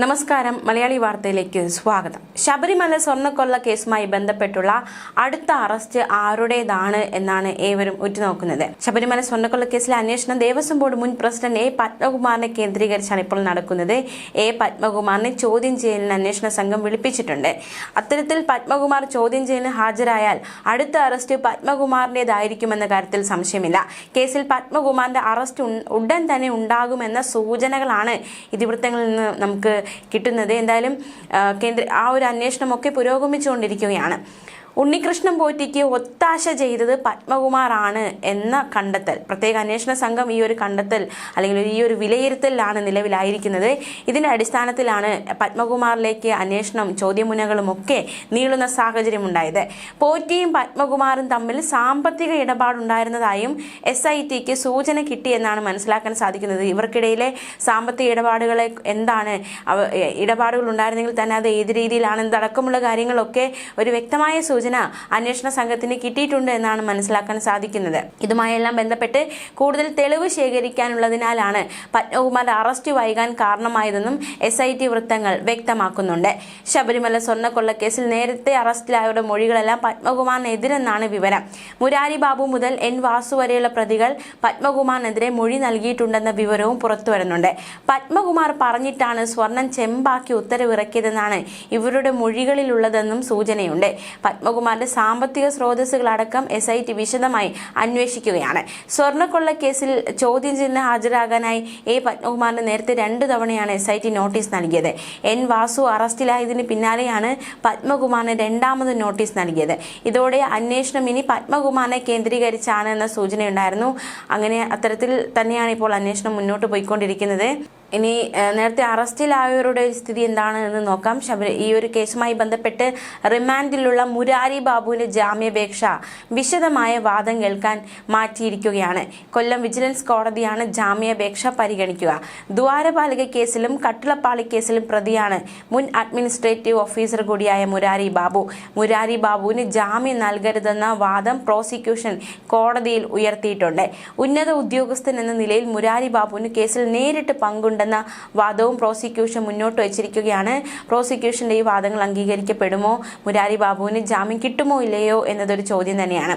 നമസ്കാരം. മലയാളി വാർത്തയിലേക്ക് സ്വാഗതം. ശബരിമല സ്വർണക്കൊള്ള കേസുമായി ബന്ധപ്പെട്ടുള്ള അടുത്ത അറസ്റ്റ് ആരുടേതാണ് എന്നാണ് ഏവരും ഉറ്റുനോക്കുന്നത്. ശബരിമല സ്വർണക്കൊള്ള കേസിലെ അന്വേഷണം ദേവസ്വം ബോർഡ് മുൻ പ്രസിഡന്റ് എ പത്മകുമാറിനെ കേന്ദ്രീകരിച്ചാണ് ഇപ്പോൾ നടക്കുന്നത്. എ പത്മകുമാറിനെ ചോദ്യം ചെയ്യലിന് അന്വേഷണ സംഘം വിളിപ്പിച്ചിട്ടുണ്ട്. അത്തരത്തിൽ പത്മകുമാർ ചോദ്യം ചെയ്യലിന് ഹാജരായാൽ അടുത്ത അറസ്റ്റ് പത്മകുമാറിന്റേതായിരിക്കുമെന്ന കാര്യത്തിൽ സംശയമില്ല. കേസിൽ പത്മകുമാറിന്റെ അറസ്റ്റ് ഉടൻ തന്നെ ഉണ്ടാകുമെന്ന സൂചനകളാണ് ഇതിവൃത്തങ്ങളിൽ നിന്ന് നമുക്ക് കിട്ടുന്നത്. എന്തായാലും കേന്ദ്ര ആ ഒരു അന്വേഷണമൊക്കെ പുരോഗമിച്ചുകൊണ്ടിരിക്കുകയാണ്. ഉണ്ണികൃഷ്ണൻ പോറ്റിക്ക് ഒത്താശ ചെയ്തത് പത്മകുമാറാണ് എന്ന കണ്ടെത്തൽ. പ്രത്യേക അന്വേഷണ സംഘം ഈ ഒരു കണ്ടെത്തൽ അല്ലെങ്കിൽ ഈ ഒരു വിലയിരുത്തലിലാണ് നിലവിലായിരിക്കുന്നത്. ഇതിന്റെ അടിസ്ഥാനത്തിലാണ് പത്മകുമാറിലേക്ക് അന്വേഷണം ചോദ്യമുനകളും ഒക്കെ നീളുന്ന സാഹചര്യം ഉണ്ടായത്. പോറ്റിയും പത്മകുമാറും തമ്മിൽ സാമ്പത്തിക ഇടപാടുണ്ടായിരുന്നതായും എസ് ഐ ടിക്ക് സൂചന കിട്ടിയെന്നാണ് മനസ്സിലാക്കാൻ സാധിക്കുന്നത്. ഇവർക്കിടയിലെ സാമ്പത്തിക ഇടപാടുകളെ എന്താണ് ഇടപാടുകൾ ഉണ്ടായിരുന്നെങ്കിൽ തന്നെ അത് ഏത് രീതിയിലാണ് അടക്കമുള്ള കാര്യങ്ങളൊക്കെ ഒരു വ്യക്തമായ സൂചന അന്വേഷണ സംഘത്തിന് കിട്ടിയിട്ടുണ്ട് എന്നാണ് മനസ്സിലാക്കാൻ സാധിക്കുന്നത്. ഇതുമായെല്ലാം ബന്ധപ്പെട്ട് കൂടുതൽ തെളിവ് ശേഖരിക്കാനുള്ളതിനാലാണ് പത്മകുമാറിന്റെ അറസ്റ്റ് വൈകാൻ കാരണമായതെന്നും എസ് ഐ ടി വൃത്തങ്ങൾ വ്യക്തമാക്കുന്നുണ്ട്. ശബരിമല സ്വർണക്കൊള്ളക്കേസിൽ നേരത്തെ അറസ്റ്റിലായവരുടെ മൊഴികളെല്ലാം പത്മകുമാറിനെതിരെന്നാണ് വിവരം. മുരാരി ബാബു മുതൽ എൻ വാസു വരെയുള്ള പ്രതികൾ പത്മകുമാറിനെതിരെ മൊഴി നൽകിയിട്ടുണ്ടെന്ന വിവരവും പുറത്തുവരുന്നുണ്ട് പത്മകുമാർ പറഞ്ഞിട്ടാണ് സ്വർണം ചെമ്പാക്കി ഉത്തരവിറക്കിയതെന്നാണ് ഇവരുടെ മൊഴികളിലുള്ളതെന്നും സൂചനയുണ്ട്. പത്മകുമാറിന്റെ സാമ്പത്തിക സ്രോതസ്സുകളടക്കം എസ് ഐ ടി വിശദമായി അന്വേഷിക്കുകയാണ്. സ്വർണക്കൊള്ള കേസിൽ ചോദ്യം ചെയ്യുന്ന ഹാജരാകാനായി എ പത്മകുമാറിന് നേരത്തെ രണ്ടു തവണയാണ് എസ് ഐ ടി നോട്ടീസ് നൽകിയത്. എൻ വാസു അറസ്റ്റിലായതിന് പിന്നാലെയാണ് പത്മകുമാറിന് രണ്ടാമത് നോട്ടീസ് നൽകിയത്. ഇതോടെ അന്വേഷണം ഇനി പത്മകുമാറിനെ കേന്ദ്രീകരിച്ചാണ് എന്ന സൂചനയുണ്ടായിരുന്നു. അങ്ങനെ അത്തരത്തിൽ തന്നെയാണ് ഇപ്പോൾ അന്വേഷണം മുന്നോട്ട് പോയിക്കൊണ്ടിരിക്കുന്നത്. ഇനി നേരത്തെ അറസ്റ്റിലായവരുടെ സ്ഥിതി എന്താണ് എന്ന് നോക്കാം. ശബരി ഈ ഒരു കേസുമായി ബന്ധപ്പെട്ട് റിമാൻഡിലുള്ള മുരാരി ബാബുവിന്റെ ജാമ്യാപേക്ഷ വിശദമായ വാദം കേൾക്കാൻ മാറ്റിയിരിക്കുകയാണ്. കൊല്ലം വിജിലൻസ് കോടതിയാണ് ജാമ്യാപേക്ഷ പരിഗണിക്കുക. ദ്വാരപാലിക കേസിലും കട്ടിളപ്പാളി കേസിലും പ്രതിയാണ് മുൻ അഡ്മിനിസ്ട്രേറ്റീവ് ഓഫീസർ കൂടിയായ മുരാരി ബാബു. മുരാരി ബാബുവിന് ജാമ്യം നൽകരുതെന്ന വാദം പ്രോസിക്യൂഷൻ കോടതിയിൽ ഉയർത്തിയിട്ടുണ്ട്. ഉന്നത ഉദ്യോഗസ്ഥൻ എന്ന നിലയിൽ മുരാരി ബാബുവിന് കേസിൽ നേരിട്ട് പങ്കുണ്ടെന്ന വാദവും പ്രോസിക്യൂഷൻ മുന്നോട്ട് വച്ചിരിക്കുകയാണ്. പ്രോസിക്യൂഷന്റെ ഈ വാദങ്ങൾ അംഗീകരിക്കപ്പെടുമോ? മുരാരി ബാബുവിന് ജാമ്യം കിട്ടുമോ ഇല്ലയോ എന്നതൊരു ചോദ്യം തന്നെയാണ്.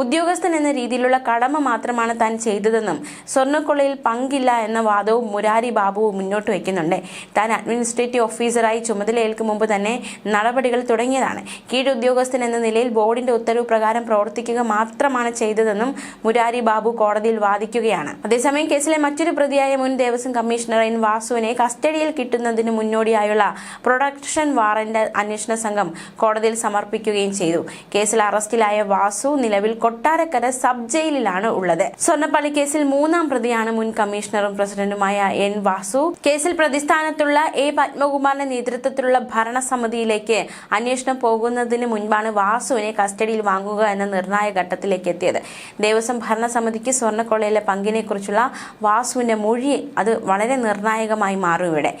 ഉദ്യോഗസ്ഥൻ എന്ന രീതിയിലുള്ള കടമ മാത്രമാണ് താൻ ചെയ്തതെന്നും സ്വർണക്കൊള്ളയിൽ പങ്കില്ല എന്ന വാദവും മുരാരി ബാബു മുന്നോട്ട് വയ്ക്കുന്നുണ്ട്. താൻ അഡ്മിനിസ്ട്രേറ്റീവ് ഓഫീസറായി ചുമതലയേൽക്കും മുമ്പ് തന്നെ നടപടികൾ തുടങ്ങിയതാണ്. കീഴുദ്യോഗസ്ഥൻ എന്ന നിലയിൽ ബോർഡിന്റെ ഉത്തരവ് പ്രകാരം പ്രവർത്തിക്കുക മാത്രമാണ് ചെയ്തതെന്നും മുരാരി ബാബു കോടതിയിൽ വാദിക്കുകയാണ്. അതേസമയം കേസിലെ മറ്റൊരു പ്രതിയായ മുൻ ദേവസ്വം കമ്മീഷണർ എൻ വാസുവിനെ കസ്റ്റഡിയിൽ കിട്ടുന്നതിന് മുന്നോടിയായുള്ള പ്രൊഡക്ഷൻ വാറന്റ് അന്വേഷണ സംഘം കോടതിയിൽ സമർപ്പിക്കുകയും ചെയ്തു. കേസിൽ അറസ്റ്റിലായ വാസു നിലവിൽ കൊട്ടാരക്കര സബ് ജയിലിലാണ് ഉള്ളത്. സ്വർണപ്പള്ളി കേസിൽ മൂന്നാം പ്രതിയാണ് മുൻ കമ്മീഷണറും പ്രസിഡന്റുമായ എൻ വാസു. കേസിൽ പ്രതിസ്ഥാനത്തുള്ള എ പത്മകുമാറിന്റെ നേതൃത്വത്തിലുള്ള ഭരണസമിതിയിലേക്ക് അന്വേഷണം പോകുന്നതിന് മുൻപാണ് വാസുവിനെ കസ്റ്റഡിയിൽ വാങ്ങുക എന്ന നിർണായക ഘട്ടത്തിലേക്ക് എത്തിയത്. ദേവസ്വം ഭരണസമിതിക്ക് സ്വർണക്കൊള്ളയിലെ പങ്കിനെക്കുറിച്ചുള്ള വാസുവിന്റെ മൊഴി അത് വളരെ നിർണായകമായി മാറും ഇവിടെ.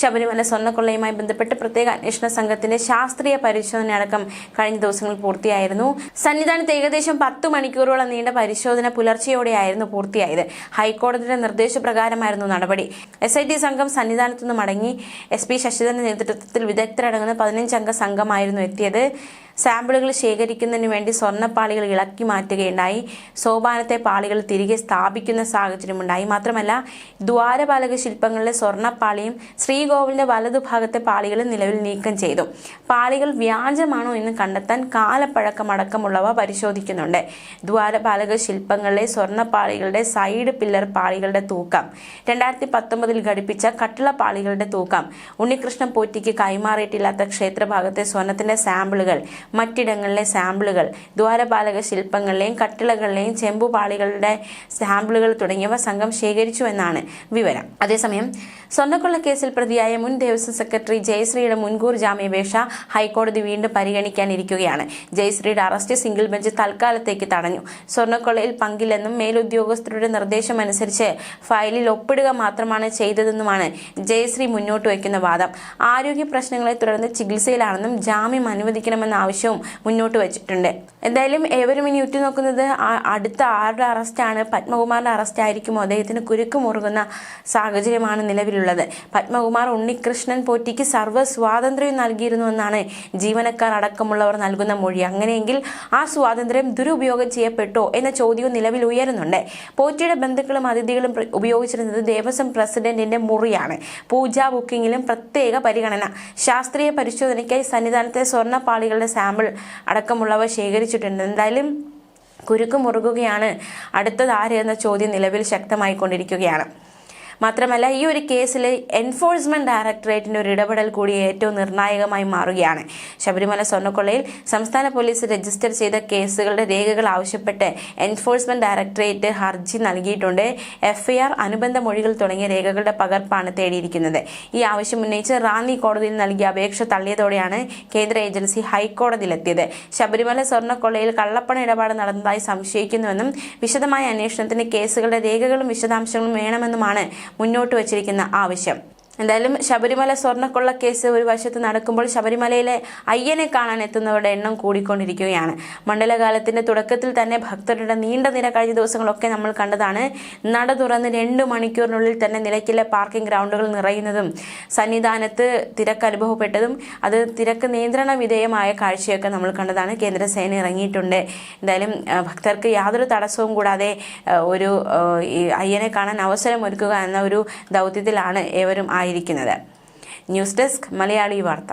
ശബരിമല സ്വർണക്കൊള്ളയുമായി ബന്ധപ്പെട്ട് പ്രത്യേക അന്വേഷണ സംഘത്തിന്റെ ശാസ്ത്രീയ പരിശോധന അടക്കം കഴിഞ്ഞ ദിവസങ്ങളിൽ പൂർത്തിയായിരുന്നു. സന്നിധാനത്ത് ഏകദേശം പത്തു മണിക്കൂറോളം നീണ്ട പരിശോധന പുലർച്ചെയോടെയായിരുന്നു പൂർത്തിയായത്. ഹൈക്കോടതിയുടെ നിർദ്ദേശപ്രകാരമായിരുന്നു നടപടി. എസ് ഐ ടി സംഘം സന്നിധാനത്തുനിന്ന് മടങ്ങി. എസ് പി ശശിധരന്റെ നേതൃത്വത്തിൽ വിദഗ്ധരടങ്ങുന്ന പതിനഞ്ചംഗ സംഘമായിരുന്നു എത്തിയത്. സാമ്പിളുകൾ ശേഖരിക്കുന്നതിന് വേണ്ടി സ്വർണപ്പാളികൾ ഇളക്കി മാറ്റുകയുണ്ടായി. സോപാനത്തെ പാളികൾ തിരികെ സ്ഥാപിക്കുന്ന സാഹചര്യമുണ്ടായി. മാത്രമല്ല ദ്വാരപാലക ശില്പങ്ങളിലെ സ്വർണപ്പാളിയും ശ്രീകോവിലിന്റെ വലതുഭാഗത്തെ പാളികളും നിലവിൽ നീക്കം ചെയ്തു. പാളികൾ വ്യാജമാണോ എന്ന് കണ്ടെത്താൻ കാലപ്പഴക്കമടക്കമുള്ളവ പരിശോധിക്കുന്നുണ്ട്. ദ്വാരപാലക ശില്പങ്ങളിലെ സ്വർണപ്പാളികളുടെ സൈഡ് പില്ലർ പാളികളുടെ തൂക്കം. രണ്ടായിരത്തി പത്തൊമ്പതിൽ ഘടിപ്പിച്ച കട്ടിളപ്പാളികളുടെ തൂക്കം. ഉണ്ണികൃഷ്ണൻ പോറ്റിക്ക് കൈമാറിയിട്ടില്ലാത്ത ക്ഷേത്രഭാഗത്തെ സ്വർണത്തിന്റെ സാമ്പിളുകൾ മറ്റിടങ്ങളിലെ സാമ്പിളുകൾ ദ്വാരപാലക ശില്പങ്ങളിലെയും കട്ടിളകളിലെയും ചെമ്പുപാളികളുടെ സാമ്പിളുകൾ തുടങ്ങിയവ സംഘം ശേഖരിച്ചുവെന്നാണ് വിവരം. അതേസമയം സ്വർണക്കൊള്ള കേസിൽ പ്രതിയായ മുൻ ദേവസ്വം സെക്രട്ടറി ജയശ്രീയുടെ മുൻകൂർ ജാമ്യാപേക്ഷ ഹൈക്കോടതി വീണ്ടും പരിഗണിക്കാനിരിക്കുകയാണ്. ജയശ്രീയുടെ അറസ്റ്റ് സിംഗിൾ ബെഞ്ച് തൽക്കാലത്തേക്ക് തടഞ്ഞു. സ്വർണക്കൊള്ളയിൽ പങ്കില്ലെന്നും മേലുദ്യോഗസ്ഥരുടെ നിർദ്ദേശമനുസരിച്ച് ഫയലിൽ ഒപ്പിടുക മാത്രമാണ് ചെയ്തതെന്നുമാണ് ജയശ്രീ മുന്നോട്ട് വയ്ക്കുന്ന വാദം. ആരോഗ്യ പ്രശ്നങ്ങളെ തുടർന്ന് ചികിത്സയിലാണെന്നും ജാമ്യം അനുവദിക്കണമെന്ന ആവശ്യവും മുന്നോട്ട് വച്ചിട്ടുണ്ട്. എന്തായാലും ഏവരും ഇനി ഉറ്റുനോക്കുന്നത് അടുത്ത ആരുടെ അറസ്റ്റാണ്? പത്മകുമാറിന്റെ അറസ്റ്റ് ആയിരിക്കുമോ അദ്ദേഹത്തിന് കുരുക്ക് മുറുകുന്ന സാഹചര്യമാണ് നിലവിലുള്ളത്. നിലവിലുള്ളത് പത്മകുമാർ ഉണ്ണികൃഷ്ണൻ പോറ്റിക്ക് സർവ സ്വാതന്ത്ര്യം നൽകിയിരുന്നുവെന്നാണ് ജീവനക്കാർ അടക്കമുള്ളവർ നൽകുന്ന മൊഴി. അങ്ങനെയെങ്കിൽ ആ സ്വാതന്ത്ര്യം ദുരുപയോഗം ചെയ്യപ്പെട്ടോ എന്ന ചോദ്യവും നിലവിൽ ഉയരുന്നുണ്ട്. പോറ്റിയുടെ ബന്ധുക്കളും അതിഥികളും ഉപയോഗിച്ചിരുന്നത് ദേവസ്വം പ്രസിഡന്റിന്റെ മുറിയാണ്. പൂജാ ബുക്കിംഗിലും പ്രത്യേക പരിഗണന. ശാസ്ത്രീയ പരിശോധനയ്ക്കായി സന്നിധാനത്തെ സ്വർണപ്പാളികളുടെ സാമ്പിൾ അടക്കമുള്ളവ ശേഖരിച്ചിട്ടുണ്ട്. എന്തായാലും കുരുക്ക് മുറുകുകയാണ് അടുത്തത് ആര് എന്ന ചോദ്യം നിലവിൽ ശക്തമായിക്കൊണ്ടിരിക്കുകയാണ്. മാത്രമല്ല ഈ ഒരു കേസിൽ എൻഫോഴ്സ്മെന്റ് ഡയറക്ടറേറ്റിന്റെ ഒരു ഇടപെടൽ കൂടി ഏറ്റവും നിർണായകമായി മാറുകയാണ്. ശബരിമല സ്വർണക്കൊള്ളയിൽ സംസ്ഥാന പോലീസ് രജിസ്റ്റർ ചെയ്ത കേസുകളുടെ രേഖകൾ ആവശ്യപ്പെട്ട് എൻഫോഴ്സ്മെന്റ് ഡയറക്ടറേറ്റ് ഹർജി നൽകിയിട്ടുണ്ട്. എഫ്ഐആർ അനുബന്ധ മൊഴികൾ തുടങ്ങിയ രേഖകളുടെ പകർപ്പാണ് തേടിയിരിക്കുന്നത്. ഈ ആവശ്യം ഉന്നയിച്ച് റാന്നി കോടതിയിൽ നൽകിയ അപേക്ഷ തള്ളിയതോടെയാണ് കേന്ദ്ര ഏജൻസി ഹൈക്കോടതിയിലെത്തിയത്. ശബരിമല സ്വർണക്കൊള്ളയിൽ കള്ളപ്പണ ഇടപാട് നടന്നതായി സംശയിക്കുന്നുവെന്നും വിശദമായ അന്വേഷണത്തിന് കേസുകളുടെ രേഖകളും വിശദാംശങ്ങളും വേണമെന്നുമാണ് മുന്നോട്ട് വച്ചിരിക്കുന്ന ആവശ്യം. എന്തായാലും ശബരിമല സ്വർണക്കൊള്ള കേസ് ഒരു വശത്ത് നടക്കുമ്പോൾ ശബരിമലയിലെ അയ്യനെ കാണാൻ എത്തുന്നവരുടെ എണ്ണം കൂടിക്കൊണ്ടിരിക്കുകയാണ്. മണ്ഡലകാലത്തിന്റെ തുടക്കത്തിൽ തന്നെ ഭക്തരുടെ നീണ്ട നിര കഴിഞ്ഞ ദിവസങ്ങളൊക്കെ നമ്മൾ കണ്ടതാണ്. നട തുറന്ന് രണ്ട് മണിക്കൂറിനുള്ളിൽ തന്നെ നിലയ്ക്കിലെ പാർക്കിംഗ് ഗ്രൗണ്ടുകൾ നിറയുന്നതും സന്നിധാനത്ത് തിരക്ക് അനുഭവപ്പെട്ടതും അത് തിരക്ക് നിയന്ത്രണ വിധേയമായ കാഴ്ചയൊക്കെ നമ്മൾ കണ്ടതാണ്. കേന്ദ്രസേന ഇറങ്ങിയിട്ടുണ്ട്. എന്തായാലും ഭക്തർക്ക് യാതൊരു തടസ്സവും കൂടാതെ ഒരു അയ്യനെ കാണാൻ അവസരം ഒരുക്കുക എന്ന ഒരു ദൗത്യത്തിലാണ് ഏവരും ആയിരിക്കുന്നത്. ന്യൂസ് ഡെസ്ക് മലയാളി വാർത്ത.